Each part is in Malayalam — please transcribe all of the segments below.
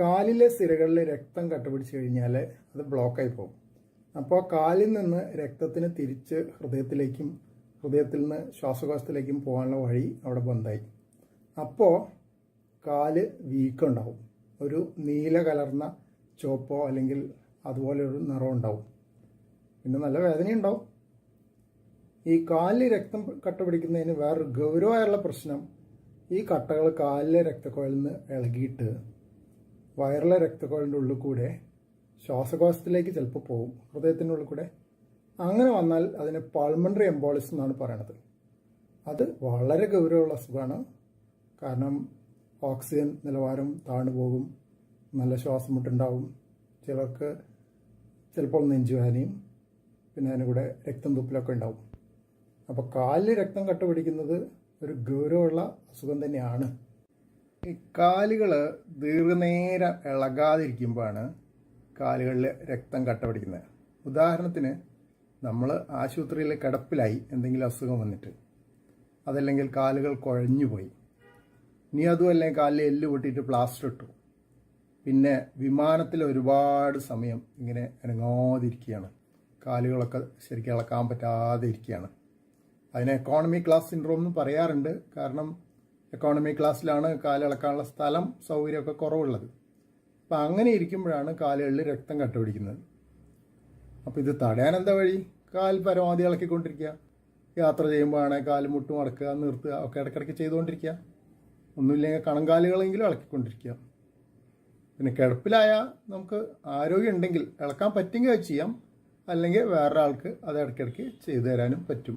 കാലിലെ സിരകളിൽ രക്തം കട്ടപിടിച്ച് കഴിഞ്ഞാൽ അത് ബ്ലോക്കായി പോകും. അപ്പോൾ കാലിൽ നിന്ന് രക്തത്തിന് തിരിച്ച് ഹൃദയത്തിലേക്കും ഹൃദയത്തിൽ നിന്ന് ശ്വാസകോശത്തിലേക്കും പോകാനുള്ള വഴി അവിടെ ബന്ധായി. അപ്പോൾ കാൽ വീക്കുണ്ടാവും ഒരു നീല കലർന്ന ചുവപ്പോ അല്ലെങ്കിൽ അതുപോലെ ഒരു നിറം ഉണ്ടാവും. പിന്നെ നല്ല വേദനയുണ്ടാവും ഈ കാലിൽ രക്തം കട്ട പിടിക്കുന്നതിന് വേറൊരു ഗൗരവമായുള്ള പ്രശ്നം ഈ കട്ടകൾ കാലിലെ രക്തക്കുഴലിൽ നിന്ന് ഇളകിയിട്ട് വയറിലെ രക്തക്കുഴലിന്റെ ഉള്ളിൽ കൂടെ ശ്വാസകോശത്തിലേക്ക് ചിലപ്പോൾ പോകും ഹൃദയത്തിന്റെ ഉള്ളിൽ കൂടെ. അങ്ങനെ വന്നാൽ അതിന് പൾമണറി എംബോളിസം എന്നാണ് പറയണത്. അത് വളരെ ഗൗരവമുള്ള അസുഖമാണ്. കാരണം ഓക്സിജൻ നിലവാരം താണു പോകും നല്ല ശ്വാസം മുട്ടുണ്ടാവും ചിലർക്ക് ചിലപ്പോൾ നെഞ്ചുവേദനയും പിന്നെ അതിന് കൂടെ രക്തം തുപ്പിലൊക്കെ ഉണ്ടാവും. അപ്പോൾ കാലിൽ രക്തം കട്ടുപിടിക്കുന്നത് ഒരു ഗൗരവമുള്ള അസുഖം തന്നെയാണ്. ഈ കാലുകൾ ദീർഘനേരം ഇളകാതിരിക്കുമ്പോഴാണ് കാലുകളിൽ രക്തം കട്ട പിടിക്കുന്നത്. ഉദാഹരണത്തിന് നമ്മൾ ആശുപത്രിയിൽ കിടപ്പിലായി എന്തെങ്കിലും അസുഖം വന്നിട്ട് അതല്ലെങ്കിൽ കാലുകൾ കുഴഞ്ഞു പോയി. ഇനി അതുമല്ലേ കാലിൽ എല്ല് പൊട്ടിയിട്ട് പ്ലാസ്റ്റർ ഇട്ടു. പിന്നെ വിമാനത്തിൽ ഒരുപാട് സമയം ഇങ്ങനെ അനങ്ങാതിരിക്കുകയാണ്. കാലുകളൊക്കെ ശരിക്കും ഇളക്കാൻ പറ്റാതെ ഇരിക്കുകയാണ്. അതിനെ എക്കോണമി ക്ലാസ് സിൻഡ്രോം എന്ന് പറയാറുണ്ട്. കാരണം എക്കോണമി ക്ലാസ്സിലാണ് കാലിളക്കാനുള്ള സ്ഥലം സൗകര്യമൊക്കെ കുറവുള്ളത്. അപ്പം അങ്ങനെ ഇരിക്കുമ്പോഴാണ് കാലുകളിൽ രക്തം കട്ടുപിടിക്കുന്നത് അപ്പോൾ ഇത് തടയാൻ എന്താ വഴി? കാൽ പരമാവധി ഇളക്കിക്കൊണ്ടിരിക്കുക. യാത്ര ചെയ്യുമ്പോഴാണെങ്കിൽ കാൽ മുട്ട് മടക്കുക നിർത്തുക ഒക്കെ ഇടയ്ക്കിടയ്ക്ക് ചെയ്തുകൊണ്ടിരിക്കുക. ഒന്നുമില്ലെങ്കിൽ കണങ്കാലുകളെങ്കിലും ഇളക്കിക്കൊണ്ടിരിക്കുക. പിന്നെ കിടപ്പിലായാൽ നമുക്ക് ആരോഗ്യം ഉണ്ടെങ്കിൽ ഇളക്കാൻ പറ്റുമെങ്കിൽ അത് ചെയ്യാം. അല്ലെങ്കിൽ വേറൊരാൾക്ക് അത് ഇടയ്ക്കിടയ്ക്ക് ചെയ്തു തരാനും പറ്റും.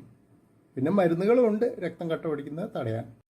പിന്നെ മരുന്നുകളുമുണ്ട് രക്തം കട്ട പിടിക്കുന്നത് തടയാൻ.